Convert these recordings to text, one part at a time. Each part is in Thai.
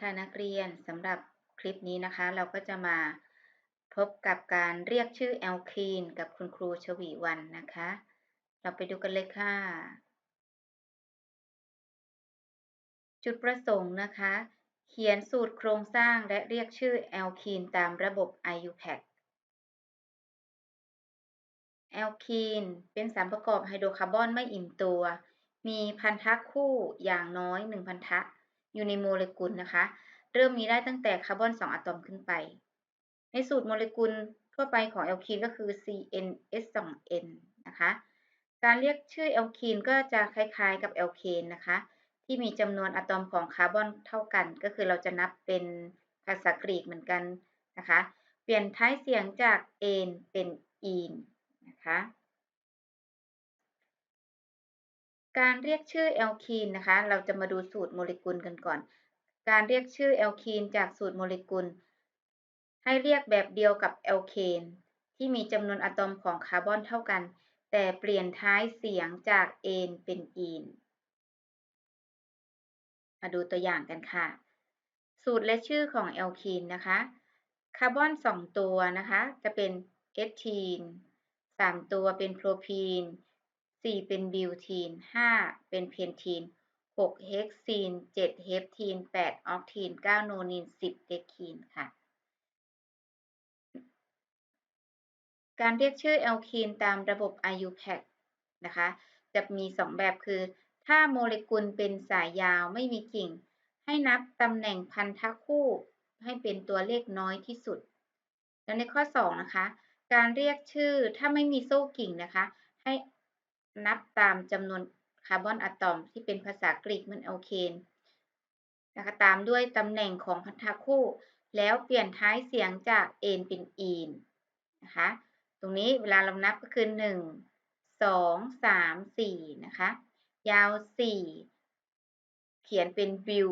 ค่ะนักเรียนสำหรับคลิปนี้นะคะ เราก็จะมาพบกับการเรียกชื่อแอลคีนกับคุณครูชวีวันนะคะ เราไปดูกันเลยค่ะ จุดประสงค์นะคะ เขียนสูตรโครงสร้างและเรียกชื่อแอลคีนตามระบบ IUPAC แอลคีนเป็นสารประกอบไฮโดรคาร์บอนไม่อิ่มตัว มีพันธะคู่อย่างน้อย 1 พันธะ อยู่ในโมเลกุลนะคะ เริ่มมีได้ตั้งแต่คาร์บอน 2 อะตอมขึ้นไป ในสูตรโมเลกุลทั่วไปของแอลคีนก็คือ CnS2n นะคะ การเรียกชื่อแอลคีนก็จะคล้ายๆกับแอลเคนนะคะ ที่มีจำนวนอะตอมของคาร์บอนเท่ากัน ก็คือเราจะนับเป็นภาษากรีกเหมือนกันนะคะ เปลี่ยนท้ายเสียงจากเอนเป็นอีนนะคะ การเรียกชื่อแอลคีนนะคะ เราจะมาดูสูตรโมเลกุลกันก่อน การเรียกชื่อแอลคีนจากสูตรโมเลกุล ให้เรียกแบบเดียวกับแอลเคนที่มีจำนวนอะตอมของคาร์บอนเท่ากัน แต่เปลี่ยนท้ายเสียงจากเอนเป็นอีน มาดูตัวอย่างกันค่ะ สูตรและชื่อของแอลคีนนะคะ คาร์บอน 2 ตัวนะคะ จะเป็นเอทีน3 ตัวเป็นโพรพีน 4 เป็นบิวทีน 5 เป็นเพนทีน 6 เฮกซีน 7 เฮปทีน 8 ออกทีน 9 โนนิน10 เดคีนค่ะ การเรียกชื่อแอลคีนตามระบบ IUPAC นะคะ จะมี 2 แบบคือ ถ้าโมเลกุลเป็นสายยาวไม่มีกิ่ง ให้นับตำแหน่งพันธะคู่ให้เป็นตัวเลขน้อยที่สุด แล้วในข้อ 2 นะคะ การเรียกชื่อถ้าไม่มีโซ่กิ่งนะคะ ให้ นับตามจำนวนคาร์บอนอะตอมที่เป็นภาษากรีกเหมือนแอลเคนนะคะตามด้วยตำแหน่งของพันธะคู่ แล้วเปลี่ยนท้ายเสียงจากเอนเป็นอีนนะคะตรงนี้เวลาเรานับก็คือ 1 2 3 4นะคะยาว 4 เขียนเป็นบิว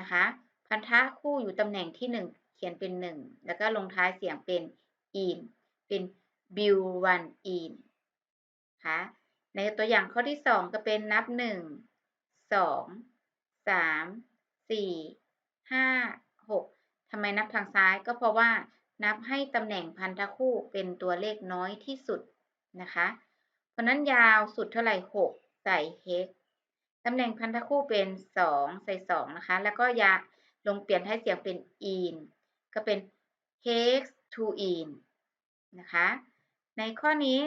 นะคะพันธะคู่อยู่ตำแหน่งที่ 1 เขียนเป็น 1 แล้วก็ลงท้ายเสียงเป็นอีนเป็นบิววันอีนค่ะ ในตัวอย่างข้อที่ 2 ก็เป็นนับ 1 2 3 4 5 6ทำไมนับทางซ้ายก็เพราะว่านับให้ตำแหน่งพันธคู่เป็นตัวเลขน้อยที่สุดนะคะ เพราะนั้นยาวสุดเท่าไหร่ 6 ใส่เฮกตำแหน่งพันธคู่เป็น 2 ใส่ 2 นะคะ แล้วก็ยาลงเปลี่ยนให้เสียงเป็น in ก็เป็น hex to in นะคะ ในข้อนี้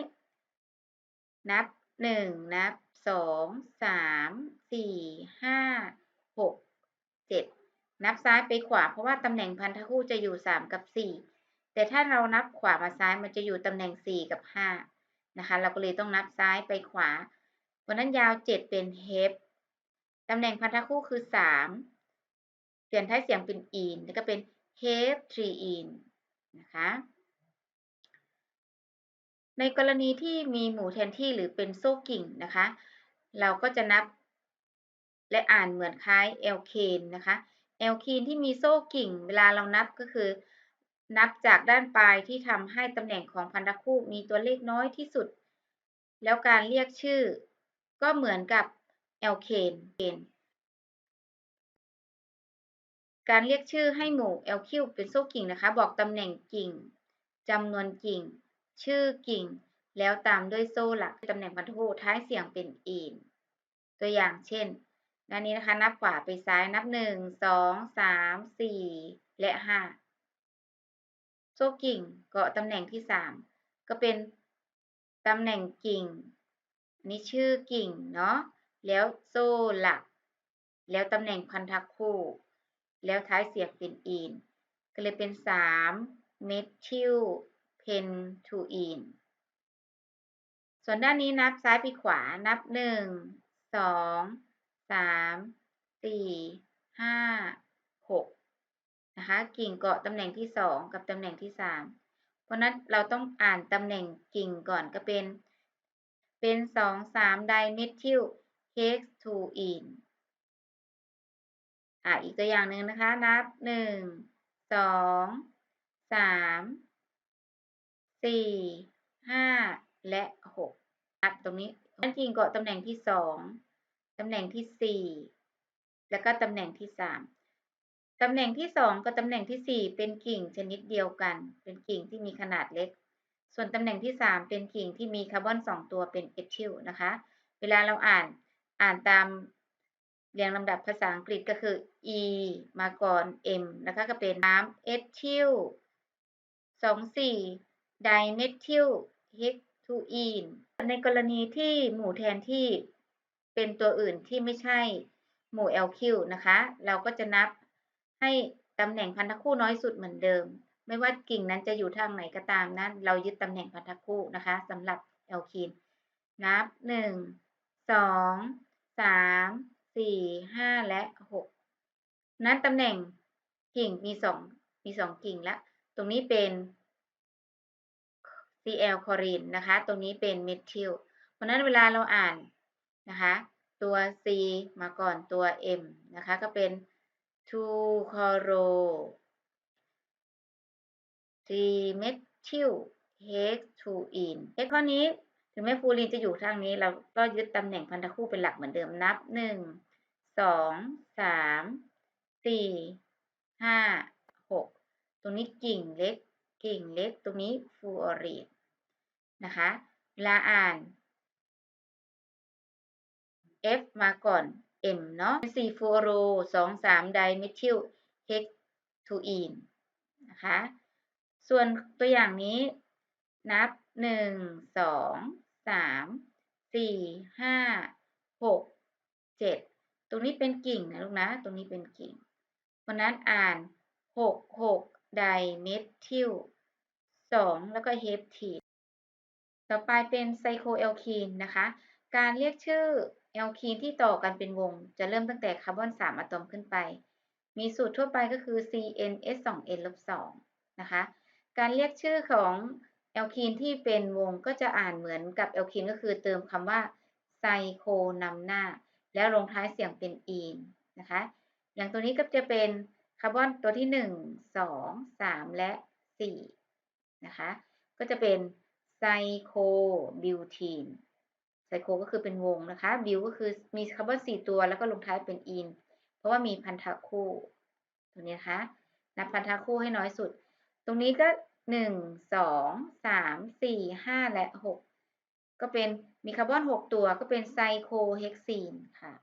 นับ หนึ่งนับสองสามสี่ห้าหกเจ็ดนับซ้ายไปขวาเพราะว่าตำแหน่งพันธคู่จะอยู่สามกับสี่แต่ถ้าเรานับขวามาซ้ายมันจะอยู่ตำแหน่งสี่กับห้านะคะ เราก็เลยต้องนับซ้ายไปขวาเพราะนั้นยาวเจ็ดเป็นเฮฟตำแหน่งพันธคู่คือสามเปลี่ยนท้ายเสียงเป็นอีนแล้วก็เป็นเฮฟทรีอีนนะคะ ในกรณีที่มีหมู่แทนที่หรือเป็นโซ่กิ่งนะคะ เราก็จะนับ และอ่านเหมือนคล้ายเอลเคนนะคะเอลเคนที่มีโซ่กิ่ง เวลาเรานับก็คือ นับจากด้านปลายที่ทำให้ตำแหน่งของพันธคู่มีตัวเลขน้อยที่สุด แล้วการเรียกชื่อ ก็เหมือนกับเอลเคนการเรียกชื่อให้หมู่เอลคิวเป็นโซ่กิ่งนะคะ บอกตำแหน่งกิ่งจำนวนกิ่ง ชื่อกิ่ง แล้วตามด้วยโซ่หลักตำแหน่งพันธคู่ท้ายเสียงเป็นอีนตัวอย่างเช่นด้านนี้นะคะ นับขวาไปซ้ายนับหนึ่งสองสามสี่และห้าโซ่กิ่งเกาะตำแหน่งที่สามก็เป็นตำแหน่งกิ่งนี่ชื่อกิ่งเนาะแล้วโซ่หลัก แล้วตำแหน่งพันธคู่ แล้วท้ายเสียงเป็นอีนก็เลยเป็นสามเมทิล เพนทูอีนส่วนด้านนี้นับซ้ายไปขวา นับหนึ่งสองสามสี่ห้าหกนะคะ กิ่งเกาะตำแหน่งที่สองกับตำแหน่งที่สามเพราะนั้นเราต้องอ่านตำแหน่งกิ่งก่อนก็เป็น เป็นสองสามไดเมทิลเฮกทูอีนอ่าอีกตัวอย่างหนึ่งนะคะ นับหนึ่ง สี่ห้าและหกนับตรงนี้นั่นจริงก็ตำแหน่งที่สองตำแหน่งที่สี่แล้วก็ตำแหน่งที่สามตำแหน่งที่สองกับตำแหน่งที่สี่เป็นกิ่งชนิดเดียวกัน เป็นกิ่งที่มีขนาดเล็ก ส่วนตำแหน่งที่สามเป็นกิ่งที่มีคาร์บอนสองตัวเป็นเอทิลนะคะ เวลาเราอ่านอ่านตามเรียงลำดับภาษาอังกฤษก็คือ e มาก่อน m นะคะก็เป็นน้ำเอทิลสองสี่ ไดเมทิลเฮกทูอีน ในกรณีที่หมู่แทนที่เป็นตัวอื่นที่ไม่ใช่หมู่ LQ นะคะ เราก็จะนับให้ตำแหน่งพันธคู่น้อยสุดเหมือนเดิม ไม่ว่ากิ่งนั้นจะอยู่ทางไหนก็ตามนั้น เรายึดตำแหน่งพันธคู่นะคะสำหรับ l คีน นับหนึ่งสองสามสี่ห้าและหกนั้นตำแหน่งกิ่งมีสองมีสองกิ่งละ ตรงนี้เป็น Cl คลอรีนนะคะ ตรงนี้เป็นเมทิล เพราะนั้นเวลาเราอ่านนะคะ ตัว C มาก่อนตัว M นะคะ ก็เป็น 2 chloro 3 methyl hextuene เข้อนี้ถึงแม้ฟูรีนจะอยู่ทางนี้ เราก็ยึดตำแหน่งพันธคู่เป็นหลักเหมือนเดิมนับ 1 2 3 4 5 6 ตรงนี้กิ่งเล็ก กิ่งเล็ก ตรงนี้ฟูออรีน นะคะเวลาอ่าน F มาก่อน M เนาะ4ฟูโร2 3ไดเมทิลเฮกทูอีนนะคะ ส่วนตัวอย่างนี้นับ1 2 3 4 5 6 7ตรงนี้เป็นกิ่งนะลูกนะ ตรงนี้เป็นกิ่ง เพราะนั้นอ่าน6 6ไดเมทิล2แล้วก็เฮปที ต่อไปเป็นไซโคเอลคีนนะคะ การเรียกชื่อแอลคีนที่ต่อกันเป็นวง จะเริ่มตั้งแต่คาร์บอน 3 อะตอมขึ้นไป มีสูตรทั่วไปก็คือ CnS2n-2 นะคะ การเรียกชื่อของแอลคีนที่เป็นวงก็จะอ่านเหมือนกับแอลคีนก็คือเติมคำว่าไซโคนำหน้า แล้วลงท้ายเสียงเป็นอีนนะคะ อย่างตัวนี้ก็จะเป็นคาร์บอนตัวที่ 1 2 3 และ 4 นะคะ ก็จะเป็น โคบิวทีนไซโคก็คือเป็นวงนะคะ บิวก็คือมีคาร์บอนสี่ตัวแล้วก็ลงท้ายเป็นอิน เพราะว่ามีพันธะคู่ตรงนี้นะคะ นับพันธะคู่ให้น้อยสุด ตรงนี้ก็หนึ่งสองสามสี่ห้าและหกก็เป็นมีคาร์บอนหกตัวก็เป็นไซโคเฮกซีนค่ะ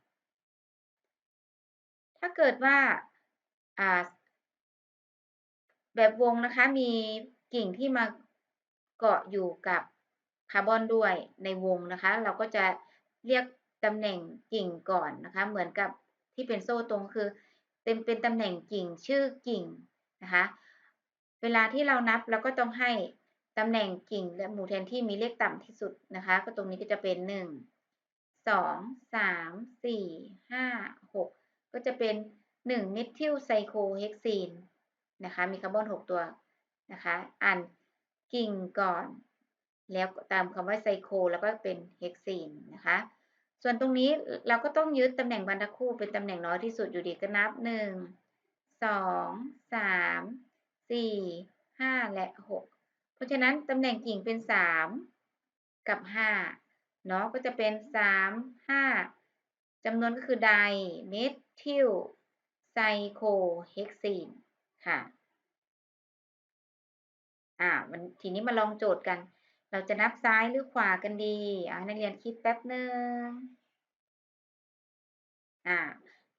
ถ้าเกิดว่าแบบวงนะคะมีกิ่งที่มา เกาะอยู่กับคาร์บอนด้วยในวงนะคะ เราก็จะเรียกตำแหน่งกิ่งก่อนนะคะ เหมือนกับที่เป็นโซ่ตรงคือเป็นเป็นตำแหน่งกิ่งชื่อกิ่งนะคะ เวลาที่เรานับเราก็ต้องให้ตำแหน่งกิ่งและหมู่แทนที่มีเลขต่ำที่สุดนะคะ ก็ตรงนี้ก็จะเป็นหนึ่งสองสามสี่ห้าหกก็จะเป็นหนึ่งเมทิลไซโคเฮกซีนนะคะ มีคาร์บอนหกตัวนะคะ อ่าน กิ่งก่อน แล้วตามคำว่าไซโคแล้วก็เป็นเฮกซีนนะคะ ส่วนตรงนี้เราก็ต้องยึดตำแหน่งบรรทัดคู่เป็นตำแหน่งน้อยที่สุดอยู่ดีก็นับหนึ่งสองสามสี่ห้าและหกเพราะฉะนั้นตำแหน่งกิ่งเป็นสามกับห้าเนาะก็จะเป็นสามห้าจำนวนก็คือไดเมทิลไซโคเฮกซีนค่ะ อ่ามันทีนี้มาลองโจทย์กัน เราจะนับซ้ายหรือขวากันดีอ่านักเรียนคิดแป๊บหนึ่งอ่า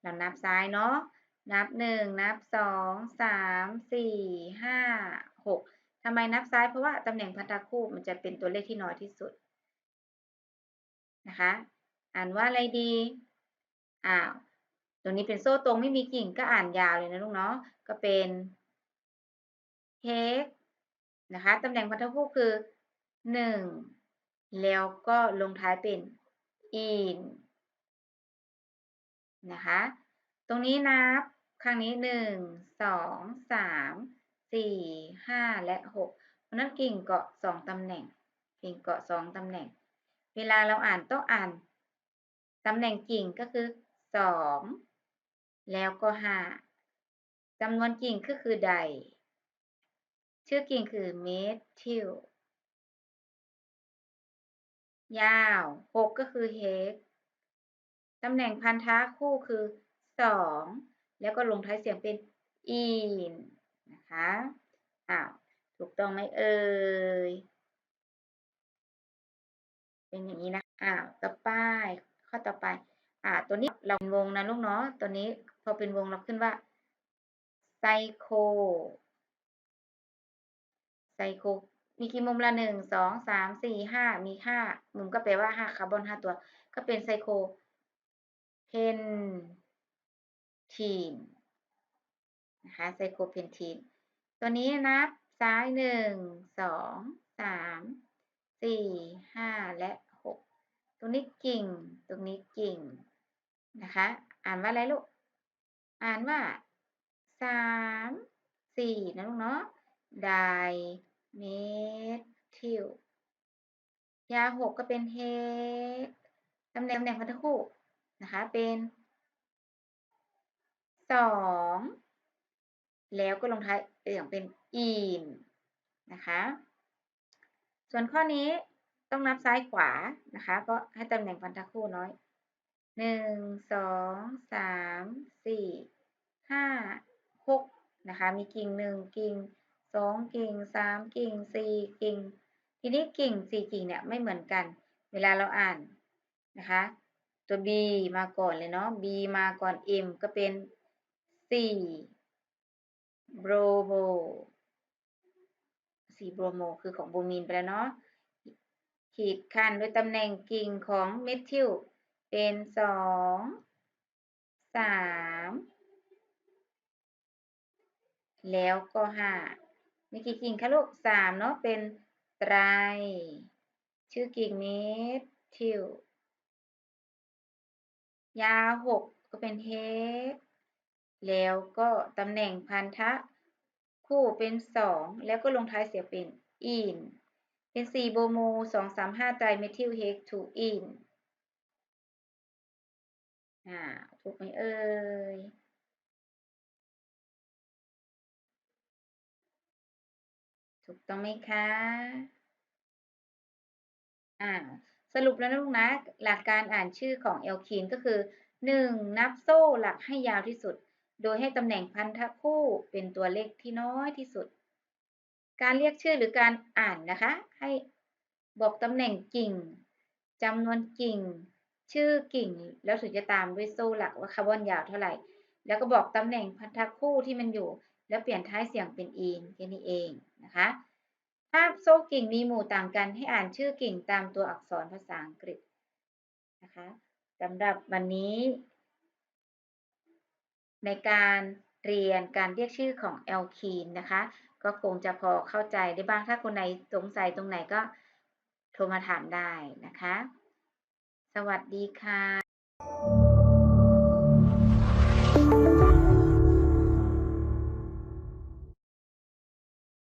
เรานับซ้ายเนาะนับหนึ่งนับสองสามสี่ห้าหกทำไมนับซ้ายเพราะว่าตำแหน่งพันธคู่มันจะเป็นตัวเลขที่น้อยที่สุดนะคะ อ่านว่าอะไรดีอ้าวตัวนี้เป็นโซ่ตรงไม่มีกิ่งก็อ่านยาวเลยนะลูกเนาะก็เป็นเฮก นะคะตำแหน่งพันธคู่คือหนึ่งแล้วก็ลงท้ายเป็น in นะคะ ตรงนี้นับครั้งนี้หนึ่งสองสามสี่ห้าและหกเพราะนั้นกิ่งเกาะสองตำแหน่ง กิ่งเกาะสองตำแหน่ง เวลาเราอ่านต้องอ่าน ตำแหน่งกิ่งก็คือสองแล้วก็ห้าจำนวนกิ่งก็คือใด ชื่อกิ่งคือเมทิลยาวหกก็คือเฮกตำแหน่งพันธะคู่คือสองแล้วก็ลงท้ายเสียงเป็น in นะคะอ้าวถูกต้องไหมเอ่ย เป็นอย่างนี้นะอ้าวต่อไปข้อต่อไปอ่าตัวนี้เราวงนะลูกเนาะตัวนี้พอเป็นวงเราขึ้นว่าไซโค ไซโคมีกี่มุมละหนึ่งสองสามสี่ห้ามีห้ามุมก็แปลว่าห้าคาร์บอนห้าตัว ก็เป็นไซโคเพนทีนนะคะไซโคเพนทีนตัวนี้นับซ้ายหนึ่งสองสามสี่ห้าและหกตรงนี้กิ่ง ตรงนี้กิ่งนะคะ อ่านว่าอะไรลูก อ่านว่าสามสี่นะลูกเนาะ ไดเมทิลยาหกก็เป็นเฮดตำแหน่งตำแหน่งพันธคู่นะคะ เป็นสองแล้วก็ลงท้ายเอย่างเป็นอีนนะคะ ส่วนข้อนี้ต้องนับซ้ายขวานะคะ ก็ให้ตำแหน่งพันธคู่น้อยหนึ่งสองสามสี่ห้าหกนะคะ มีกิ่งหนึ่งกิ่ง สองกิ่งสามกิ่งสี่กิ่ง ทีนี้กิ่งสี่กิ่งเนี่ยไม่เหมือนกัน เวลาเราอ่านนะคะ ตัว B มาก่อนเลยเนาะ B มาก่อน M ก็เป็นสี่โบรโมสี่โบรโมคือของโบมีนไปแล้วเนาะขีดคันด้วยตำแหน่งกิ่งของเมทิลเป็นสองสามแล้วก็ห้า มีกี่กิ่งคะลูกสามเนาะเป็นไตร ชื่อกิ่งเมทิลยาหกก็เป็นเฮดแล้วก็ตำแหน่งพันธะ คู่เป็นสองแล้วก็ลงท้ายเสียเป็นอินเป็นสี่โบโมสองสามห้าไตรเมทิลเฮกทูอินอ่าถูกไหมเอ่ย ต้องไหมคะ อ่า สรุปแล้วนะลูกนะ หลักการอ่านชื่อของแอลคีนก็คือ 1. นับโซ่หลักให้ยาวที่สุด โดยให้ตำแหน่งพันธะคู่เป็นตัวเลขที่น้อยที่สุด การเรียกชื่อหรือการอ่านนะคะ ให้บอกตำแหน่งกิ่งจำนวนกิ่ง ชื่อกิ่ง แล้วถึงจะตามด้วยโซ่หลักว่าคาร์บอนยาวเท่าไหร่ แล้วก็บอกตำแหน่งพันธะคู่ที่มันอยู่ แล้วเปลี่ยนท้ายเสียงเป็นอีนแค่นี้เองนะคะ ถ้าโซ่กิ่งมีหมู่ต่างกันให้อ่านชื่อกิ่งตามตัวอักษรภาษาอังกฤษนะคะสำหรับวันนี้ ในการเรียนการเรียกชื่อของแอลคีนนะคะ ก็คงจะพอเข้าใจได้บ้าง ถ้าคนไหนสงสัยตรงไหนก็โทรมาถามได้นะคะ สวัสดีค่ะ